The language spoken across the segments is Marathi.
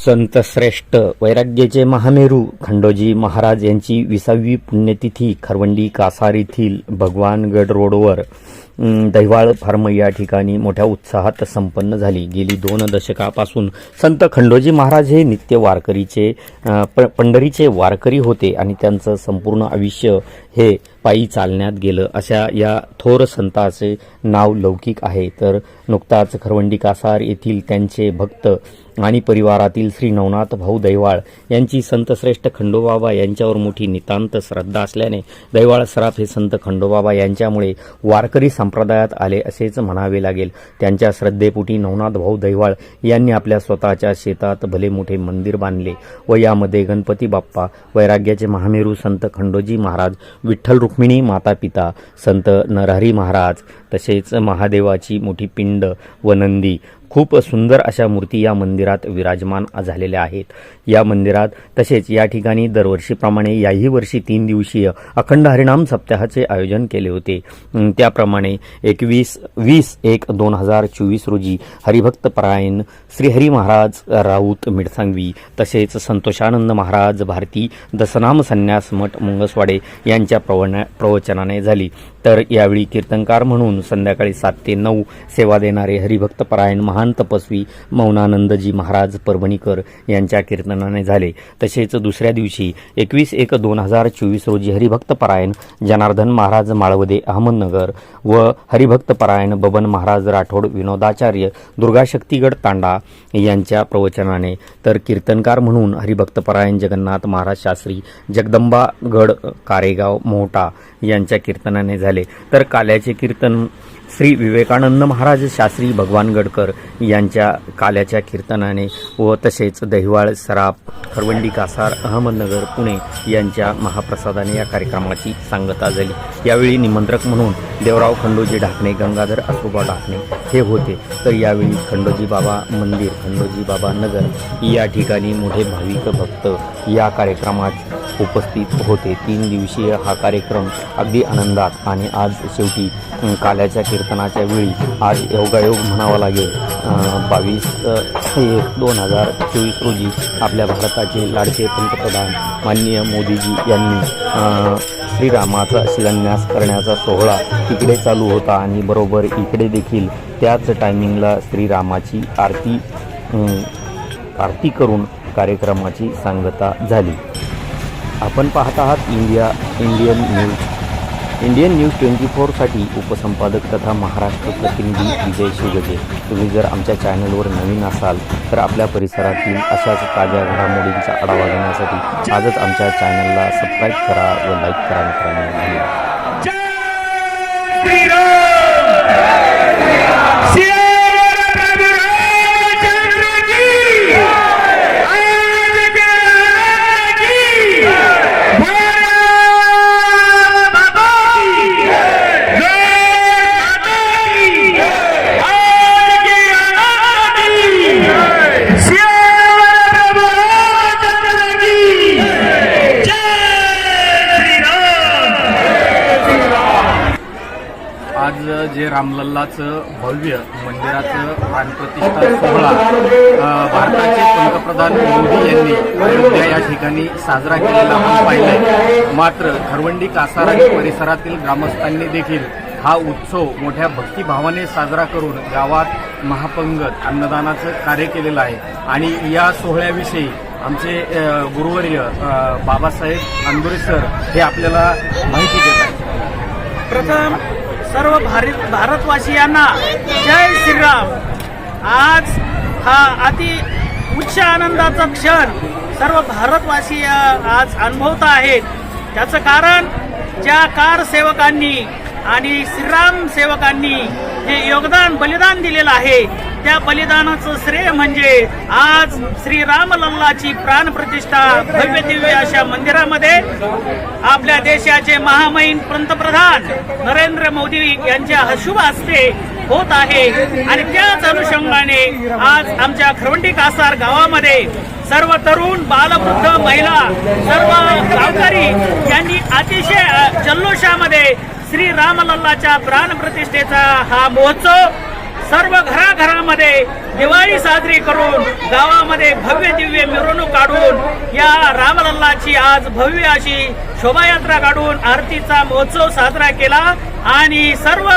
संत श्रेष्ठ वैराग्याचे महामेरू खंडोजी महाराज यांची विसावी पुण्यतिथी खरवंडी कासार येथील भगवानगड रोडवर दहिवाळ फार्म या ठिकाणी मोठ्या उत्साहात संपन्न झाली. गेली दोन दशकापासून संत खंडोजी महाराज हे नित्य वारकरीचे प पंढरीचे वारकरी होते आणि त्यांचं संपूर्ण आयुष्य हे पायी चालण्यात गेलं. अशा या थोर संताचे नाव लौकिक आहे. तर नुकताच खरवंडी कासार येथील त्यांचे भक्त आणि परिवारातील श्री नवनाथ भाऊ दैवाळ यांची संतश्रेष्ठ खंडोबाबा यांच्यावर मोठी नितांत श्रद्धा असल्याने दैवाळ सराफ हे संत खंडोबाबा यांच्यामुळे वारकरी संप्रदायात आले असेच म्हणावे लागेल. त्यांच्या श्रद्धेपोटी नवनाथ भाऊ दैवाळ यांनी आपल्या स्वतःच्या शेतात भले मोठे मंदिर बांधले व यामध्ये गणपती बाप्पा वैराग्याचे महामेरू संत खंडोजी महाराज विठ्ठल रुक्मिणी माता पिता संत नरहरी महाराज तसेच महादेवाची मोठी पिंड व नंदी खूप सुंदर अशा मूर्ती या मंदिरात विराजमान झालेल्या आहेत. या मंदिरात तसेच या ठिकाणी दरवर्षीप्रमाणे याही वर्षी तीन दिवसीय अखंड हरिणाम सप्ताहाचे आयोजन केले होते. त्याप्रमाणे एकवीस वीस एक दोन हजार चोवीस रोजी हरिभक्त परायण श्रीहरी महाराज राऊत मिडसांगवी तसेच संतोषानंद महाराज भारती दसनाम संन्यास मठ मुंगसवाडे यांच्या प्रवण प्रवचनाने झाली. तर यावेळी कीर्तनकार म्हणून संध्याकाळी सात ते नऊ सेवा देणारे हरिभक्त परायण महान तपस्वी मौनानंदजी महाराज परभणीकर यांच्या कीर्तनाने झाले. तसेच दुसऱ्या दिवशी एकवीस एक दोन हजार चोवीस रोजी हरिभक्त परायण जनार्दन महाराज माळवदे अहमदनगर व हरिभक्त परायण बबन महाराज राठोड विनोदाचार्य दुर्गाशक्तीगड तांडा यांच्या प्रवचनाने तर कीर्तनकार म्हणून हरिभक्त परायण जगन्नाथ महाराज शास्त्री जगदंबागड कारेगाव मोहटा यांच्या कीर्तनाने झाले. झाले. तर काल्याचे कीर्तन श्री विवेकानंद महाराज शास्त्री भगवान गडकर यांच्या काल्याच्या कीर्तनाने व तसेच दहिवाळ सराफ खरवंडी कासार अहमदनगर पुणे यांच्या महाप्रसादाने या कार्यक्रमाची सांगता झाली. यावेळी निमंत्रक म्हणून देवराव खंडोजी ढाकणे गंगाधर आसोबा ढाकणे हे होते. तर यावेळी खंडोजी बाबा मंदिर खंडोजी बाबा नगर या ठिकाणी मोठे भाविक भक्त या कार्यक्रमात उपस्थित होते. तीन दिवसीय हा कार्यक्रम अगदी आनंदात आणि आज शेवटी काल्याच्या कीर्तनाच्या वेळी आज योगायोग म्हणावा लागेल. बावीस एक दोन हजार चोवीस रोजी आपल्या भारताचे लाडके पंतप्रधान माननीय मोदीजी यांनी श्रीरामाचा शिलान्यास करण्याचा सोहळा तिकडे चालू होता आणि बरोबर इकडे देखील त्याच टायमिंगला श्रीरामाची आरती आरती करून कार्यक्रमाची सांगता झाली. आपण पाहत आहात India Indian news. Indian news twenty फोरसाठी उपसंपादक तथा महाराष्ट्र प्रतिनिधी विजय शिवजे तुम्ही जर आमच्या चॅनलवर नवीन असाल तर आपल्या परिसरातील अशाच ताज्या घडामोडींचा आढावा घेण्यासाठी आजच आमच्या चॅनलला सबस्क्राईब करा व लाईक करा मित्रांनो. रामलल्लाचं भव्य मंदिराचं प्राणप्रतिष्ठा सोहळा भारताचे पंतप्रधान मोदी यांनी अयोध्या या ठिकाणी साजरा केलेला आपण पाहिलाय. मात्र खरवंडी कासार आणि परिसरातील ग्रामस्थांनी देखील हा उत्सव मोठ्या भक्तिभावाने साजरा करून गावात महापंगत अन्नदानाचं कार्य केलेलं आहे. आणि या सोहळ्याविषयी आमचे गुरुवर्य बाबासाहेब आंदोरे सर हे आपल्याला माहिती देत आहेत. प्रथम सर्व भारत भारतवासियांना जय श्रीराम. आज हा अति उच्च आनंदाचा क्षण सर्व भारतवासी आज अनुभवत आहेत. त्याचं कारण ज्या कार सेवकांनी आणि श्रीराम सेवकांनी जे योगदान बलिदान दिलेलं आहे. त्या बलिदानाचं श्रेय म्हणजे आज श्री रामलल्लाची प्राणप्रतिष्ठा भव्य दिव्य अशा मंदिरामध्ये आपल्या देशाचे महामहिम पंतप्रधान नरेंद्र मोदी यांच्या हशुभ हस्ते होत आहे. आणि त्याच अनुषंगाने आज आमच्या खरवंडी कासार गावामध्ये सर्व तरुण बालवृद्ध महिला सर्व गावकरी यांनी अतिशय जल्लोषामध्ये श्री रामलल्लाच्या प्राणप्रतिष्ठेचा हा महोत्सव सर्व घराघरामध्ये दिवाळी साजरी करून गावामध्ये भव्य दिव्य मिरवणूक काढून या रामलल्लाची आज भव्य अशी शोभायात्रा काढून आरतीचा महोत्सव साजरा केला आणि सर्व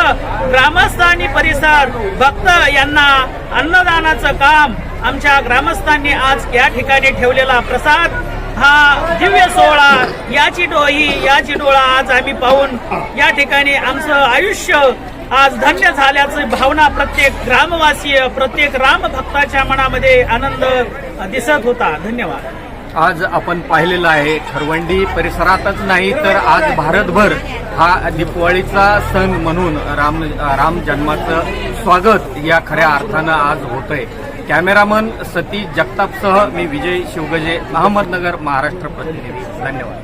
ग्रामस्थ आणि परिसर भक्त यांना अन्नदानाचं काम आमच्या ग्रामस्थांनी आज या ठिकाणी ठेवलेला प्रसाद हा दिव्य सोहळा याची डोही याची डोळा आज आम्ही पाहून या ठिकाणी आमचं आयुष्य आज धन्य झाल्याची भावना प्रत्येक ग्रामवासीय प्रत्येक राम भक्ताच्या मनामध्ये आनंद दिसत होता. धन्यवाद. आज आपण पाहिलेलं आहे खरवंडी परिसरातच नाही तर आज भारतभर हा दीपवाळीचा सण म्हणून राम राम जन्माचं स्वागत या खऱ्या अर्थानं आज होतंय. कॅमेरामन सतीश जगतापसह मी विजय शिवगजे अहमदनगर महाराष्ट्र प्रतिनिधी. धन्यवाद.